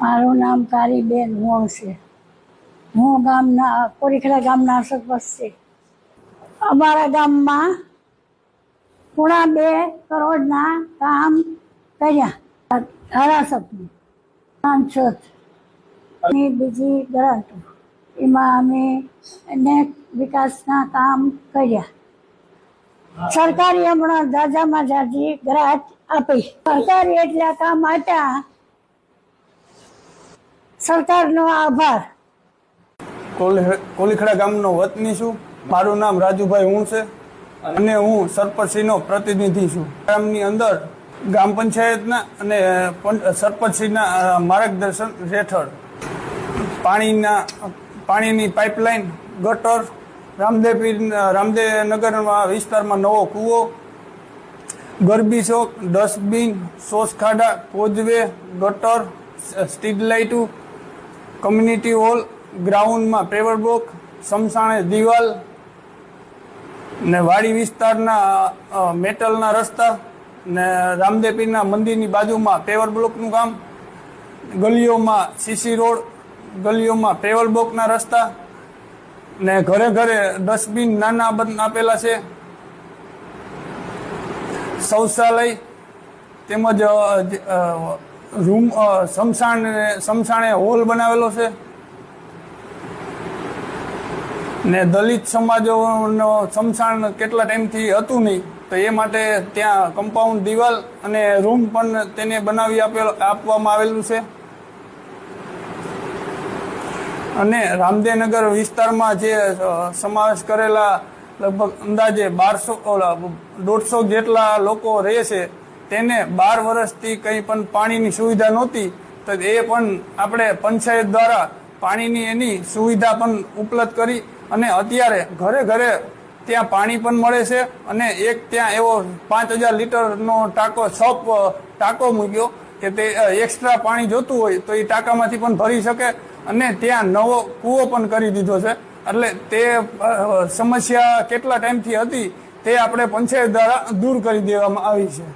મારું નામ કારીબેન મોણ છે. હું ગામના, કોરીખડા ગામના સરપંચ છે. અમારા ગામમાં પૂણા બે કરોડના કામ કર્યા. ધારાસભ્ય, સાંસદ અને બીજી ગ્રાન્ટો એમાં અમે અનેક વિકાસના કામ કર્યા. સરકારી હમણાં જાજામાં જાજી ગ્રાન્ટ આપી. સરકારી એટલે કામ આપ્યા સરકારનો આભાર. કોલી- કોલીખડા ગામનો વતની છું. મારું નામ રાજુભાઈ હું છે અને હું સરપંચશ્રીનો પ્રતિનિધિ છું. ગામની અંદર ગ્રામ પંચાયતના અને સરપંચશ્રીના માર્ગદર્શન હેઠળ પાણીના, પાણીની પાઇપલાઇન, ગટર રામદેવ રામદેવનગરમાં વિસ્તારમાં નવો કૂવો, ગરબી ચોક ડસ્ટબિન સોસખાડા કોજવે ગટર, સ્ટ્રીટ લાઇટો કમ્યુનિટી હોલ ગ્રાઉન્ડમાં પેવર બ્લોક સમસાણે દિવાલ ને વાડી વિસ્તારના મેટલના રસ્તા ને રામદેપીના મંદિરની બાજુમાં પેવર બ્લોકનું કામ, ગલીઓમાં સીસી રોડ, ગલીઓમાં પેવર બ્લોકના રસ્તા ને ઘરે ઘરે ડસ્ટબિન નાના બંધ આપેલા છે. શૌચાલય તેમજ રૂમ સમસાણ સમસાણે હોલ બનાવેલો છે. ને દલિત સમાજોનો સમસાણ કેટલા ટાઈમથી હતું નહીં, તો એ માટે ત્યાં કમ્પાઉન્ડ દિવાલ અને રૂમ પણ તેને બનાવી આપેલો, આપવામાં આવેલું છે. અને રામદેવનગર વિસ્તારમાં જે સમાવેશ કરેલા લગભગ અંદાજે બારસો દોઢસો જેટલા લોકો રહે છે તેને બાર વર્ષથી કંઈ પણ પાણીની સુવિધા નહોતી, તો એ પણ આપણે પંચાયત દ્વારા પાણીની એની સુવિધા પણ ઉપલબ્ધ કરી અને અત્યારે ઘરે ઘરે ત્યાં પાણી પણ મળે છે અને એક ત્યાં એવો પાંચ હજાર લીટરનો ટાંકો સપ ટાંકો મૂક્યો કે તે એક્સ્ટ્રા પાણી જોતું હોય તો એ ટાંકામાંથી પણ ભરી શકે અને ત્યાં નવો કૂવો પણ કરી દીધો છે. એટલે તે સમસ્યા કેટલા ટાઈમથી હતી તે આપણે પંચાયત દ્વારા દૂર કરી દેવામાં આવી છે.